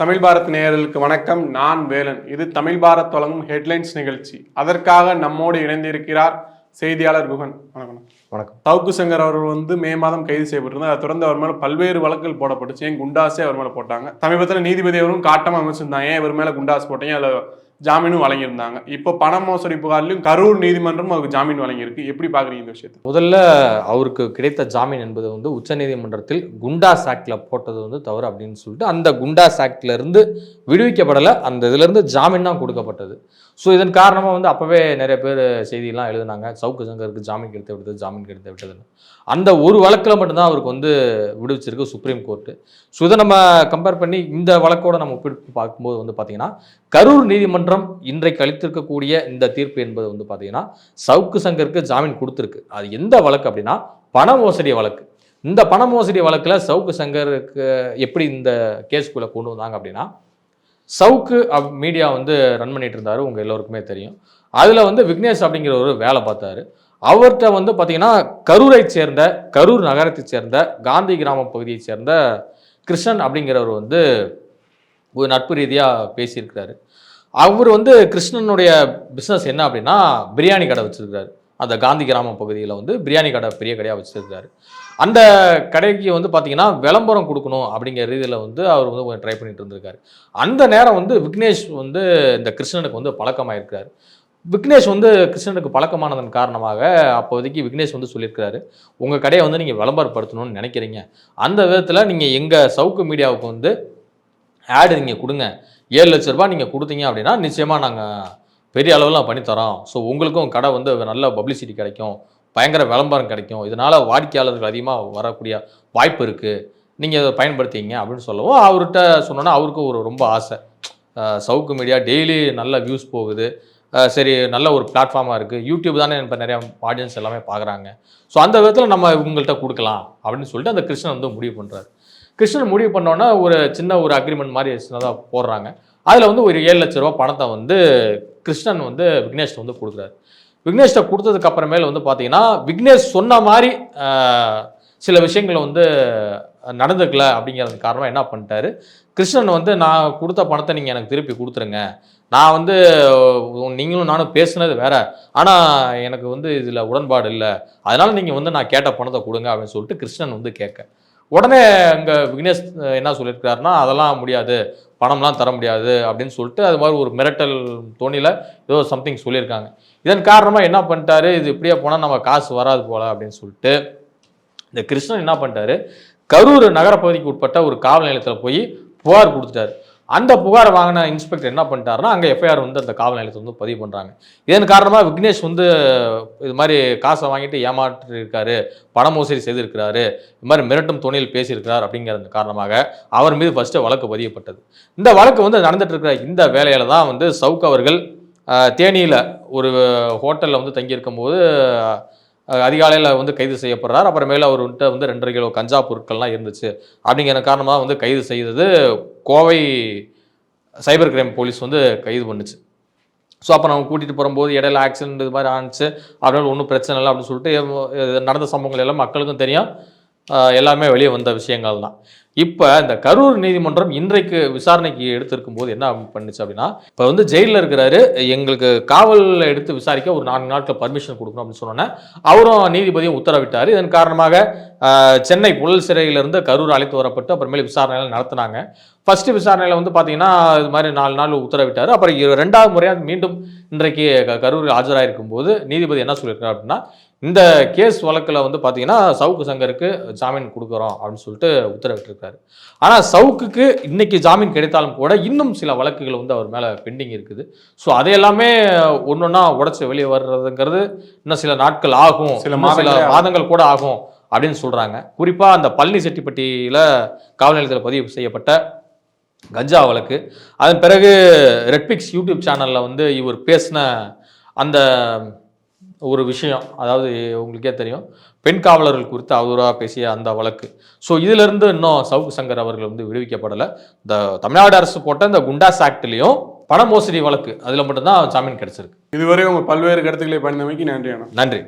தமிழ் பாரத் நேயர்களுக்கு வணக்கம். நான் வேலன். இது தமிழ் பாரத் வழங்கும் ஹெட்லைன்ஸ் நிகழ்ச்சி. அதற்காக நம்மோடு இணைந்திருக்கிறார் செய்தியாளர் குகன். வணக்கம். வணக்கம். தவுக்கு சங்கர் அவர்கள் வந்து மே மாதம் கைது செய்யப்பட்டிருந்தார். அதை தொடர்ந்து அவர் மேல பல்வேறு வழக்குகள் போடப்பட்டுச்சு. ஏன் குண்டாஸே அவர் மேல போட்டாங்க. சமீபத்தில் நீதிபதி அவரும் காட்டமா அமைச்சிருந்தாங்க ஏன் இவர் மேல குண்டாஸ் போட்டீங்க? அதுல ஜாமீனும் வழங்கியிருந்தாங்க. இப்போ பண மோசடி புகார்லையும் கரூர் நீதிமன்றம் அவருக்கு ஜாமீன் வழங்கியிருக்கு. எப்படி பார்க்குறீங்க இந்த விஷயத்தை? முதல்ல அவருக்கு கிடைத்த ஜாமீன் என்பது வந்து உச்சநீதிமன்றத்தில் குண்டா சாக்டில் போட்டது வந்து தவறு அப்படின்னு சொல்லிட்டு அந்த குண்டா ஆக்ட்ல இருந்து விடுவிக்கப்படலை. அந்த இதுலேருந்து ஜாமீன் தான் கொடுக்கப்பட்டது. ஸோ இதன் காரணமாக வந்து அப்போவே நிறைய பேர் செய்தியெல்லாம் எழுதினாங்க. சவுக்கு சங்கருக்கு ஜாமீன் கிடைத்து விட்டது ஜாமீன் கிடைத்து விட்டதுன்னு அந்த ஒரு வழக்கில் மட்டும்தான் அவருக்கு வந்து விடுவிச்சிருக்கு சுப்ரீம் கோர்ட்டு ஸோ இதை நம்ம கம்பேர் பண்ணி இந்த வழக்கோட நம்ம ஒப்பிட்டு பார்க்கும்போது வந்து பார்த்தீங்கன்னா கரூர் நீதிமன்றம் இன்றைக்கு அளித்திருக்கக்கூடிய இந்த தீர்ப்பு என்பது வந்து பார்த்தீங்கன்னா சவுக்கு சங்கருக்கு ஜாமீன் கொடுத்துருக்கு. அது எந்த வழக்கு அப்படின்னா பண மோசடி வழக்கு. இந்த பண மோசடி வழக்கில் சவுக்கு சங்கருக்கு எப்படி இந்த கேஸ்குள்ளே கொண்டு வந்தாங்க அப்படின்னா சவுக்கு மீடியா வந்து ரன் பண்ணிட்டு இருந்தார் உங்கள் எல்லோருக்குமே தெரியும். அதில் வந்து விக்னேஷ் அப்படிங்கிற ஒரு வேலை பார்த்தாரு. அவர்கிட்ட வந்து பார்த்தீங்கன்னா கரூரை சேர்ந்த கரூர் நகரத்தை சேர்ந்த காந்தி கிராம பகுதியை சேர்ந்த கிருஷ்ணன் அப்படிங்கிறவர் வந்து ஒரு நட்பு ரீதியாக பேசியிருக்கிறாரு. அவர் வந்து கிருஷ்ணனுடைய பிஸ்னஸ் என்ன அப்படின்னா பிரியாணி கடை வச்சுருக்காரு அந்த காந்தி கிராம பகுதியில் வந்து பிரியாணி கடை பெரிய கடையாக வச்சுருக்காரு அந்த கடைக்கு வந்து பார்த்தீங்கன்னா விளம்பரம் கொடுக்கணும் அப்படிங்கிற ரீதியில் வந்து அவர் வந்து கொஞ்சம் ட்ரை பண்ணிட்டு இருந்திருக்காரு. அந்த நேரம் வந்து விக்னேஷ் வந்து இந்த கிருஷ்ணனுக்கு வந்து பழக்கமாயிருக்கிறார். விக்னேஷ் வந்து கிருஷ்ணனுக்கு பழக்கமானதன் காரணமாக அப்போதைக்கு விக்னேஷ் வந்து சொல்லியிருக்கிறாரு உங்கள் கடையை வந்து நீங்கள் விளம்பரப்படுத்தணும்னு நினைக்கிறீங்க. அந்த விதத்தில் நீங்கள் எங்கள் சவுக்கு மீடியாவுக்கு வந்து ஆடு நீங்கள் கொடுங்க. ஏழு லட்ச ரூபாய் நீங்கள் கொடுத்தீங்க அப்படின்னா நிச்சயமாக நாங்கள் பெரிய அளவில் பண்ணித்தரோம் ஸோ உங்களுக்கும் கடை வந்து நல்ல பப்ளிசிட்டி கிடைக்கும். பயங்கர விளம்பரம் கிடைக்கும். இதனால் வாடிக்கையாளர்கள் அதிகமாக வரக்கூடிய வாய்ப்பு இருக்குது நீங்கள் இதை பயன்படுத்திங்க அப்படின்னு சொல்லவும் அவர்கிட்ட சொன்னோன்னா அவருக்கும் ஒரு ரொம்ப ஆசை. சவுக்கு மீடியா டெய்லி நல்ல வியூஸ் போகுது. சரி நல்ல ஒரு பிளாட்ஃபார்மாக இருக்குது யூடியூப் தானே இப்போ நிறையா ஆடியன்ஸ் எல்லாமே பார்க்குறாங்க. ஸோ அந்த விதத்தில் நம்ம இவங்கள்ட்ட கொடுக்கலாம் அப்படின்னு சொல்லிட்டு அந்த கிருஷ்ணன் வந்து முடிவு பண்ணுறாரு கிருஷ்ணன் முடிவு பண்ணோன்னா ஒரு சின்ன ஒரு அக்ரிமெண்ட் மாதிரி சின்னதாக போடுறாங்க. அதில் வந்து ஒரு ஏழு லட்ச ரூபா பணத்தை வந்து கிருஷ்ணன் வந்து விக்னேஷ்ட வந்து கொடுக்குறாரு. விக்னேஷ்ட கொடுத்ததுக்கு அப்புறமேல வந்து பார்த்தீங்கன்னா விக்னேஷ் சொன்ன மாதிரி சில விஷயங்கள் வந்து நடந்துக்கல அப்படிங்கிறது காரணமாக என்ன பண்ணிட்டாரு? கிருஷ்ணன் வந்து நான் கொடுத்த பணத்தை நீங்கள் எனக்கு திருப்பி கொடுத்துருங்க. நான் வந்து நீங்களும் நானும் பேசுனது வேற. ஆனால் எனக்கு வந்து இதில் உடன்பாடு இல்லை. அதனால நீங்கள் வந்து நான் கேட்ட பணத்தை கொடுங்க அப்படின்னு சொல்லிட்டு கிருஷ்ணன் வந்து கேட்க. உடனே அங்கே விக்னேஷ் என்ன சொல்லியிருக்காருன்னா அதெல்லாம் முடியாது. பணம்லாம் தர முடியாது. அப்படின்னு சொல்லிட்டு அது மாதிரி ஒரு மிரட்டல் தோணியில் ஏதோ சம்திங் சொல்லியிருக்காங்க. இதன் காரணமாக என்ன பண்ணிட்டாரு? இது இப்படியே போனால் நம்ம காசு வராது போல அப்படின்னு சொல்லிட்டு இந்த கிருஷ்ணன் என்ன பண்ணிட்டாரு? கரூர் நகரப்பகுதிக்கு உட்பட்ட ஒரு காவல் நிலையத்தில் போய் புகார் கொடுத்துட்டாரு. அந்த புகார் வாங்கின இன்ஸ்பெக்டர் என்ன பண்ணிட்டாருன்னா அங்கே எஃப்ஐஆர் வந்து அந்த காவல் நிலையத்தை வந்து பதிவு பண்ணுறாங்க இதன் காரணமாக விக்னேஷ் வந்து இது மாதிரி காசை வாங்கிட்டு ஏமாற்றிருக்காரு பண மோசடி செய்திருக்கிறாரு இது மாதிரி மிரட்டும் துணையில் பேசியிருக்கிறார் அப்படிங்கிறது காரணமாக அவர் மீது ஃபர்ஸ்ட்டு வழக்கு பதியப்பட்டது. இந்த வழக்கு வந்து நடந்துட்டு இருக்கிற இந்த வேலையில் தான் வந்து சவுக் அவர்கள் தேனியில் ஒரு ஹோட்டலில் வந்து தங்கியிருக்கும் போது அதிகாலையில் வந்து கைது செய்யப்படுறார். அப்புறமேல அவர்கிட்ட வந்து ரெண்டரை கிலோ கஞ்சா பொருட்கள்லாம் இருந்துச்சு. அப்படிங்கிற காரணமாக வந்து கைது செய்தது கோவை சைபர் கிரைம் போலீஸ் வந்து கைது பண்ணுச்சு. ஸோ அப்போ நம்ம கூட்டிகிட்டு போகும்போது இடையில ஆக்சிடென்ட் இது மாதிரி ஆனிச்சு அப்படின்னு ஒன்றும் பிரச்சனை இல்லை அப்படின்னு சொல்லிட்டு நடந்த சம்பவங்கள் எல்லாம் மக்களுக்கும் தெரியும். எல்லாமே வெளியே வந்த விஷயங்கள் தான் இப்போ இந்த கரூர் நீதிமன்றம் இன்றைக்கு விசாரணைக்கு எடுத்திருக்கும் போது என்ன பண்ணுச்சு அப்படின்னா இப்போ வந்து ஜெயிலில் இருக்கிறாரு எங்களுக்கு காவலில் எடுத்து விசாரிக்க ஒரு நான்கு நாட்கள் பர்மிஷன் கொடுக்கணும் அப்படின்னு சொன்னோன்னே அவரும் நீதிபதியும் உத்தரவிட்டார். இதன் காரணமாக சென்னை புழல் சிறையிலிருந்து கரூர் அழைத்து வரப்பட்டு அப்புறமேல விசாரணைகள் நடத்தினாங்க. ஃபர்ஸ்ட் விசாரணையில் வந்து பார்த்தீங்கன்னா இது மாதிரி நாலு நாள் உத்தரவிட்டார். அப்புறம் இரு- ரெண்டாவது முறையாக மீண்டும் இன்றைக்கு க- கரூரில் ஆஜராயிருக்கும் போது நீதிபதி என்ன சொல்லியிருக்காரு அப்படின்னா இந்த கேஸ் வழக்கில் வந்து பார்த்தீங்கன்னா சவுக்கு சங்கருக்கு ஜாமீன் கொடுக்குறோம் அப்படின்னு சொல்லிட்டு உத்தரவிட்டிருக்காரு. ஆனால் சவுக்குக்கு இன்னைக்கு ஜாமீன் கிடைத்தாலும் கூட இன்னும் சில வழக்குகள் வந்து அவர் மேலே பெண்டிங் இருக்குது. ஸோ அதையெல்லாமே ஒன்று ஒன்றா உடச்சி வெளியே வர்றதுங்கிறது இன்னும் சில நாட்கள் ஆகும். சில சில. மாதங்கள் கூட ஆகும் அப்படின்னு சொல்கிறாங்க குறிப்பாக அந்த பழனி செட்டிப்பட்டியில் காவல் நிலையத்தில் பதிவு செய்யப்பட்ட கஞ்சா வழக்கு. அதன் பிறகு ரெட்பிக்ஸ் யூடியூப் சேனலில் வந்து இவர் பேசின அந்த ஒரு விஷயம் அதாவது உங்களுக்கே தெரியும் பெண் காவலர்கள் குறித்து அவதூறாக பேசிய அந்த வழக்கு. ஸோ இதிலிருந்து இன்னும் சவுக்கு சங்கர் அவர்கள் வந்து விடுவிக்கப்படலை. இந்த தமிழ்நாடு அரசு போட்ட இந்த குண்டாஸ் ஆக்ட்லேயும் பண மோசடி வழக்கு அதில் மட்டும்தான் ஜாமீன் கிடைச்சிருக்கு. இதுவரை உங்க பல்வேறு கருத்துக்களை பயந்தமைக்கு நன்றி நன்றி.